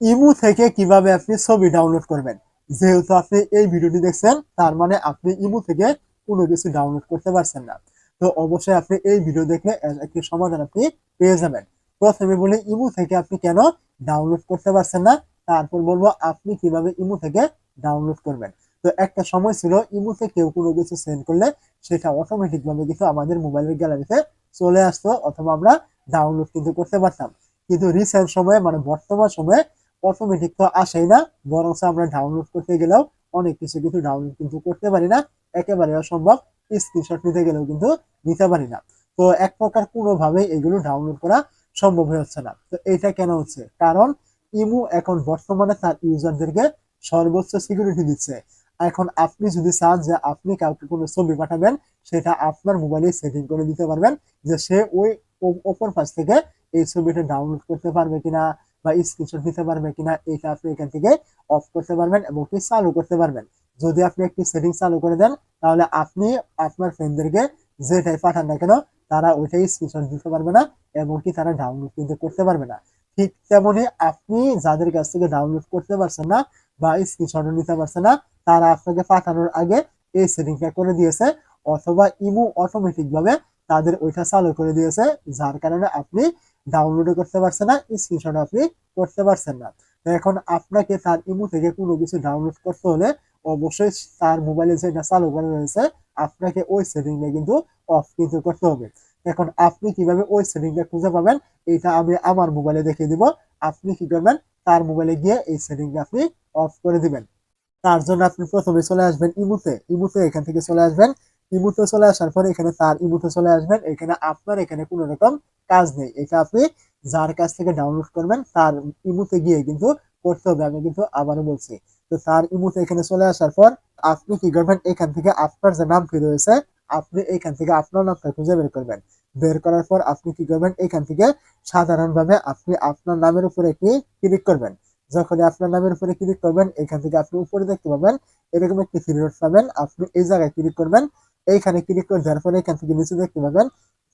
ইমু থেকে কীভাবে আপনি ছবি ডাউনলোড করবেন। যেহেতু আপনি এই ভিডিওটি দেখছেন, তার মানে আপনি ইমু থেকে কোনো কিছু ডাউনলোড করতে পারছেন না। তো অবশ্যই আপনি এই ভিডিও দেখলে একটি সমাধান আপনি পেয়ে যাবেন। প্রথমে বলি, ইমু থেকে আপনি কেন ডাউনলোড করতে পারছেন না? তারপর বলব, আপনি কীভাবে ইমু থেকে ডাউনলোড করবেন? তো একটা সময় ছিল, ইমুতে কেউ কোনো কিছু সেন্ড করলে সেটা অটোমেটিক ভাবে কিন্তু আমাদের মোবাইলের গ্যালারিতে চলে আসতো, অথবা আমরা ডাউনলোড কিন্তু করতে পারতাম। কিন্তু রিসেন্ট সময়ে মানে বর্তমান সময়ে অটোমেটিক তো আসেই না বরং আমরা ডাউনলোড করতে গেলেও অনেক কিছু কিছু ডাউনলোড কিন্তু করতে পারি না, একেবারে অসম্ভব স্ক্রিনশট নিতে গেলেও কিন্তু নিতে পারি না। তো এক প্রকার কোনোভাবেই এগুলো ডাউনলোড করা সম্ভব হয়ে হচ্ছে না। তো এটা কেন হচ্ছে? কারণ ইমু এখন বর্তমানে তার ইউজারদেরকে সর্বোচ্চ সিকিউরিটি দিচ্ছে। এখন আপনি যদি চান যে আপনি কাউকে কোনো ছবি পাঠাবেন, সেটা আপনার মোবাইলে সেটিং করে দিতে পারবেন যে সে ওই ওপর পাশ থেকে এই ছবিটা ডাউনলোড করতে পারবে কিনা বা স্ক্রিনশট দিতে পারবে কিনা এটা আপনি এখান থেকে অফ করতে পারবেন এবং কি চালু করতে পারবেন। যদি আপনি একটি সেটিং চালু করে দেন, তাহলে আপনি আপনার ফ্রেন্ডদেরকে যেটাই পাঠান না কেন, তারা ওইটাই স্ক্রিনশট দিতে পারবে না এবং কি তারা ডাউনলোড কিন্তু করতে পারবে না। ঠিক তেমনি আপনি যাদের কাছ থেকে ডাউনলোড করতে পারছেন না বা স্ক্রিনশট নিতে পারছেন না, তারা আপনাকে পাঠানোর আগে এই সেটিংটা করে দিয়েছে অথবা ইমো অটোমেটিকভাবে তাদের ওইটা চালু করে দিয়েছে, যার কারণে আপনি ডাউনলোডও করতে পারছেন না স্ক্রিনশট আপনি করতে পারছেন না। এখন আপনাকে তার ইমো থেকে কোনো কিছু ডাউনলোড করতে হলে অবশ্যই তার মোবাইলে যেটা চালু করা রয়েছে, আপনাকে ওই সেটিংটা কিন্তু অফ কিন্তু করতে হবে। এখন আপনি কীভাবে ওই সেটিংটা খুঁজে পাবেন, এটা আমি আমার মোবাইলে দেখিয়ে দিব। আপনি কি করবেন, তার মোবাইলে গিয়ে এই সেটিংটা আপনি অফ করে দিবেন। তার জন্য আপনি প্রথমে চলে আসবেন ইমুতে ইমুতে এখান থেকে চলে আসবেন। ইমুতে চলে আসার পরে এখানে তার ইমুতে চলে আসবেন। এখানে আপনার এখানে কোনো রকম কাজ নেই। এটা আপনি যার কাছ থেকে ডাউনলোড করবেন, তার ইমুতে গিয়ে কিন্তু করতে হবে। আমি কিন্তু আবারও বলছি, তো তার ইমুতে এখানে চলে আসার পর আপনি কি করবেন? এখান থেকে আপনার যে নামটি রয়েছে, আপনি এখান থেকে আপনার নামটা খুঁজে বের করবেন। বের করার পর আপনি কি করবেন? এখান থেকে সাধারণভাবে আপনি আপনার নামের উপরে একটি ক্লিক করবেন। যখন আপনার নামের উপরে ক্লিক করবেন, এখান থেকে আপনি উপরে দেখতে পাবেন, এরকম একটি থ্রি পাবেন। আপনি এই জায়গায় ক্লিক করবেন এইখানে ক্লিক করে দেওয়ার পরে এখান থেকে নিচে দেখতে পাবেন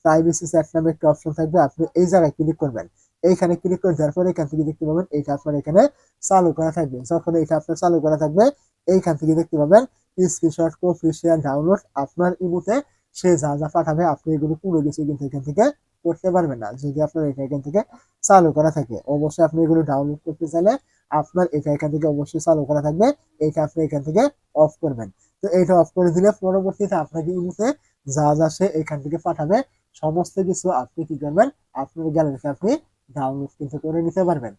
প্রাইভেসি সেট নামে একটা অপশন থাকবে, আপনি এই জায়গায় ক্লিক করবেন। এইখানে ক্লিক করে দেওয়ার পরে এখান থেকে দেখতে পাবেন এইটা আপনার এখানে চালু করা থাকবে। যখন এইটা আপনার চালু করা থাকবে, এইখান থেকে দেখতে পাবেন স্ক্রিনশট কপি শেয়ার ডাউনলোড আপনার ইমুতে সে যা যা পাঠাবে, আপনি এগুলো পুরো কিছু কিন্তু এখান থেকে করতে পারবেন না, যদি আপনার এটা এখান থেকে চালু করা থাকে। অবশ্যই আপনি এগুলো ডাউনলোড করতে চাইলে আপনার এটা এখান থেকে অবশ্যই চালু করা থাকবে, এটা আপনি এখান থেকে অফ করবেন। তো এটা অফ করে দিলে পরবর্তীতে আপনাকে ইমুতে যা যা সে এখান থেকে পাঠাবে, সমস্ত কিছু আপনি কি করবেন? আপনার গ্যালারিতে আপনি ডাউনলোড কিন্তু করে নিতে পারবেন।